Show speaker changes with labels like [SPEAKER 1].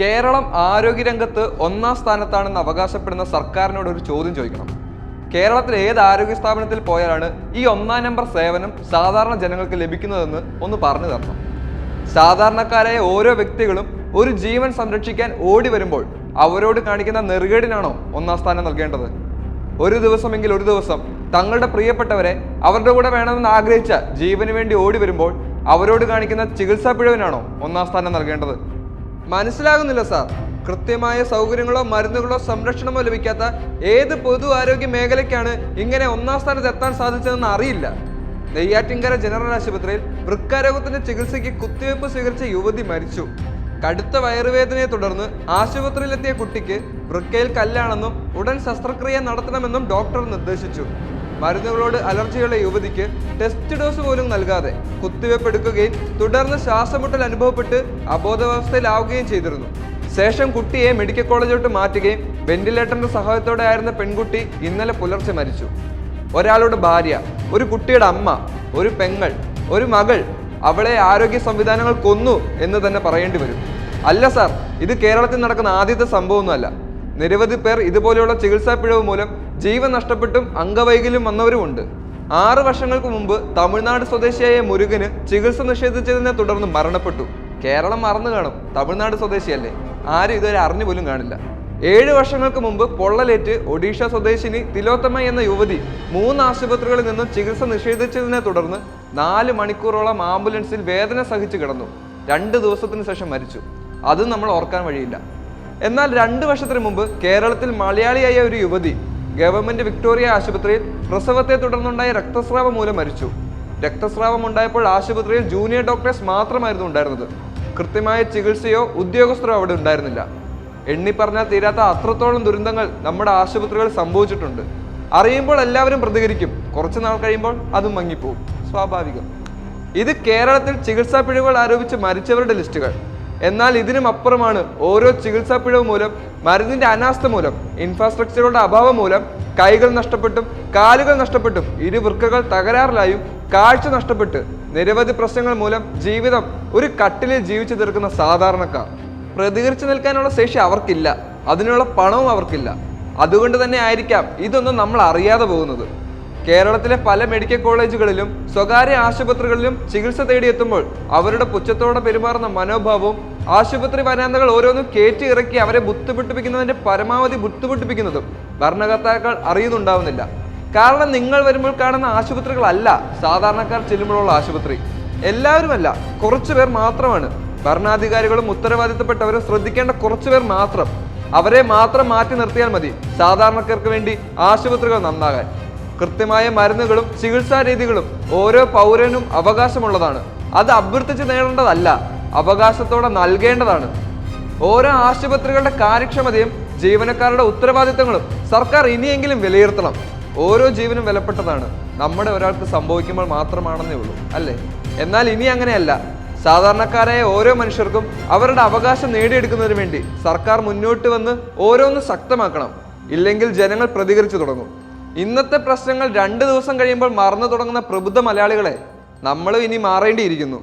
[SPEAKER 1] കേരളം ആരോഗ്യരംഗത്ത് ഒന്നാം സ്ഥാനത്താണെന്ന് അവകാശപ്പെടുന്ന സർക്കാരിനോട് ഒരു ചോദ്യം ചോദിക്കണം. കേരളത്തിലെ ഏത് ആരോഗ്യ സ്ഥാപനത്തിൽ പോയാലാണ് ഈ ഒന്നാം നമ്പർ സേവനം സാധാരണ ജനങ്ങൾക്ക് ലഭിക്കുന്നതെന്ന് ഒന്ന് പറഞ്ഞു തരണം. സാധാരണക്കാരായ ഓരോ വ്യക്തികളും ഒരു ജീവൻ സംരക്ഷിക്കാൻ ഓടി വരുമ്പോൾ അവരോട് കാണിക്കുന്ന നെറുകേടിനാണോ ഒന്നാം സ്ഥാനം നൽകേണ്ടത്? ഒരു ദിവസമെങ്കിൽ ഒരു ദിവസം തങ്ങളുടെ പ്രിയപ്പെട്ടവരെ അവരുടെ കൂടെ വേണമെന്ന് ആഗ്രഹിച്ച ജീവന് വേണ്ടി ഓടി വരുമ്പോൾ അവരോട് കാണിക്കുന്ന ചികിത്സാ പിഴവിനാണോ ഒന്നാം സ്ഥാനം നൽകേണ്ടത്? മനസ്സിലാകുന്നില്ല സാർ. കൃത്യമായ സൗകര്യങ്ങളോ മരുന്നുകളോ സംരക്ഷണമോ ലഭിക്കാത്ത ഏത് പൊതു ആരോഗ്യ മേഖലയ്ക്കാണ് ഇങ്ങനെ ഒന്നാം സ്ഥാനത്ത് എത്താൻ സാധിച്ചതെന്ന് അറിയില്ല. നെയ്യാറ്റിൻകര ജനറൽ ആശുപത്രിയിൽ വൃക്കാരോഗത്തിന്റെ ചികിത്സയ്ക്ക് കുത്തിവയ്പ് സ്വീകരിച്ച യുവതി മരിച്ചു. കടുത്ത വയറുവേദനയെ തുടർന്ന് ആശുപത്രിയിലെത്തിയ കുട്ടിക്ക് വൃക്കയിൽ കല്ലാണെന്നും ഉടൻ ശസ്ത്രക്രിയ നടത്തണമെന്നും ഡോക്ടർ നിർദ്ദേശിച്ചു. മരുന്നുകളോട് അലർജിയുള്ള യുവതിക്ക് ടെസ്റ്റ് ഡോസ് പോലും നൽകാതെ കുത്തിവയ്പ് എടുക്കുകയും തുടർന്ന് ശ്വാസമുട്ടൽ അനുഭവപ്പെട്ട് അബോധാവസ്ഥയിലാവുകയും ചെയ്തിരുന്നു. ശേഷം കുട്ടിയെ മെഡിക്കൽ കോളേജിലോട്ട് മാറ്റുകയും വെന്റിലേറ്ററിന്റെ സഹായത്തോടെ ആയിരുന്ന പെൺകുട്ടി ഇന്നലെ പുലർച്ചെ മരിച്ചു. ഒരാളുടെ ഭാര്യ ഒരു കുട്ടിയുടെ അമ്മ ഒരു പെങ്ങൾ ഒരു മകൾ അവളെ ആരോഗ്യ സംവിധാനങ്ങൾ കൊന്നു എന്ന് തന്നെ പറയേണ്ടി വരും. അല്ല സാർ ഇത് കേരളത്തിൽ നടക്കുന്ന ആദ്യത്തെ സംഭവമൊന്നുമല്ല. നിരവധി പേർ ഇതുപോലെയുള്ള ചികിത്സാ പിഴവ് മൂലം ജീവൻ നഷ്ടപ്പെട്ടും അംഗവൈകല്യം വന്നവരുമുണ്ട്. ആറ് വർഷങ്ങൾക്ക് മുമ്പ് തമിഴ്നാട് സ്വദേശിയായ മുരുകന് ചികിത്സ നിഷേധിച്ചതിനെ തുടർന്ന് മരണപ്പെട്ടു. കേരളം മറന്നു കാണും. തമിഴ്നാട് സ്വദേശിയല്ലേ? ആരും ഇതുവരെ അറിഞ്ഞു പോലും കാണില്ല. ഏഴ് വർഷങ്ങൾക്ക് മുമ്പ് പൊള്ളലേറ്റ് ഒഡീഷ സ്വദേശിനി തിലോത്തമ എന്ന യുവതി മൂന്ന് ആശുപത്രികളിൽ നിന്നും ചികിത്സ നിഷേധിച്ചതിനെ തുടർന്ന് നാല് മണിക്കൂറോളം ആംബുലൻസിൽ വേദന സഹിച്ചു കിടന്നു. രണ്ട് ദിവസത്തിന് ശേഷം മരിച്ചു. അതും നമ്മൾ ഓർക്കാൻ വഴിയില്ല. എന്നാൽ രണ്ട് വർഷത്തിന് മുമ്പ് കേരളത്തിൽ മലയാളിയായ ഒരു യുവതി ഗവൺമെന്റ് വിക്ടോറിയ ആശുപത്രിയിൽ പ്രസവത്തെ തുടർന്നുണ്ടായ രക്തസ്രാവം മൂലം മരിച്ചു. രക്തസ്രാവം ഉണ്ടായപ്പോൾ ആശുപത്രിയിൽ ജൂനിയർ ഡോക്ടേഴ്സ് മാത്രമായിരുന്നു ഉണ്ടായിരുന്നത്. കൃത്യമായ ചികിത്സയോ ഉദ്യോഗസ്ഥരോ അവിടെ ഉണ്ടായിരുന്നില്ല. എണ്ണി പറഞ്ഞാൽ തീരാത്ത അത്രത്തോളം ദുരന്തങ്ങൾ നമ്മുടെ ആശുപത്രികൾ സംഭവിച്ചിട്ടുണ്ട്. അറിയുമ്പോൾ എല്ലാവരും പ്രതികരിക്കും. കുറച്ചു നാൾ കഴിയുമ്പോൾ അതും മങ്ങിപ്പോവും. സ്വാഭാവികം. ഇത് കേരളത്തിൽ ചികിത്സാ പിഴവുകൾ ആരോപിച്ച് മരിച്ചവരുടെ ലിസ്റ്റുകൾ. എന്നാൽ ഇതിനും അപ്പുറമാണ് ഓരോ ചികിത്സാ പിഴവ് മൂലം മരുന്നിന്റെ അനാസ്ഥ മൂലം ഇൻഫ്രാസ്ട്രക്ചറുകളുടെ അഭാവം മൂലം കൈകൾ നഷ്ടപ്പെട്ടും കാലുകൾ നഷ്ടപ്പെട്ടും ഇരുവൃക്കകൾ തകരാറിലായും കാഴ്ച നഷ്ടപ്പെട്ട് നിരവധി പ്രശ്നങ്ങൾ മൂലം ജീവിതം ഒരു കട്ടിലിൽ ജീവിച്ചു തീർക്കുന്ന സാധാരണക്കാർ. പ്രതികരിച്ചു നിൽക്കാനുള്ള ശേഷി അവർക്കില്ല അതിനുള്ള പണവും അവർക്കില്ല. അതുകൊണ്ട് തന്നെ ആയിരിക്കാം ഇതൊന്നും നമ്മൾ അറിയാതെ പോകുന്നത്. കേരളത്തിലെ പല മെഡിക്കൽ കോളേജുകളിലും സ്വകാര്യ ആശുപത്രികളിലും ചികിത്സ തേടിയെത്തുമ്പോൾ അവരുടെ പുച്ഛത്തോടെ പെരുമാറുന്ന മനോഭാവവും ആശുപത്രി വരാന്തകൾ ഓരോന്നും കയറ്റി ഇറക്കി അവരെ ബുദ്ധിമുട്ടിപ്പിക്കുന്നതിന്റെ പരമാവധി ബുദ്ധിമുട്ടിപ്പിക്കുന്നതും ഭരണകർത്താക്കൾ അറിയുന്നുണ്ടാവുന്നില്ല. കാരണം നിങ്ങൾ വരുമ്പോൾ കാണുന്ന ആശുപത്രികളല്ല സാധാരണക്കാർ ചെല്ലുമ്പോഴുള്ള ആശുപത്രി. എല്ലാവരുമല്ല കുറച്ചു പേർ മാത്രമാണ്. ഭരണാധികാരികളും ഉത്തരവാദിത്തപ്പെട്ടവരും ശ്രദ്ധിക്കേണ്ട കുറച്ചു പേർ മാത്രം. അവരെ മാത്രം മാറ്റി നിർത്തിയാൽ മതി. സാധാരണക്കാർക്ക് വേണ്ടി ആശുപത്രികൾ നന്നാകാൻ. കൃത്യമായ മരുന്നുകളും ചികിത്സാ രീതികളും ഓരോ പൗരനും അവകാശമുള്ളതാണ്. അത് അഭ്യർത്ഥിച്ച് നേടേണ്ടതല്ല അവകാശത്തോടെ നൽകേണ്ടതാണ്. ഓരോ ആശുപത്രികളുടെ കാര്യക്ഷമതയും ജീവനക്കാരുടെ ഉത്തരവാദിത്തങ്ങളും സർക്കാർ ഇനിയെങ്കിലും വിലയിരുത്തണം. ഓരോ ജീവനും വിലപ്പെട്ടതാണ്. നമ്മുടെ ഒരാൾക്ക് സംഭവിക്കുമ്പോൾ മാത്രമാണെന്നേ ഉള്ളൂ അല്ലേ? എന്നാൽ ഇനി അങ്ങനെയല്ല. സാധാരണക്കാരായ ഓരോ മനുഷ്യർക്കും അവരുടെ അവകാശം നേടിയെടുക്കുന്നതിന് വേണ്ടി സർക്കാർ മുന്നോട്ട് വന്ന് ഓരോന്ന് ശക്തമാക്കണം. ഇല്ലെങ്കിൽ ജനങ്ങൾ പ്രതികരിച്ചു തുടങ്ങും. ഇന്നത്തെ പ്രശ്നങ്ങൾ രണ്ട് ദിവസം കഴിയുമ്പോൾ മറന്നു തുടങ്ങുന്ന പ്രബുദ്ധ മലയാളികളെ നമ്മളും ഇനി മാറേണ്ടിയിരിക്കുന്നു.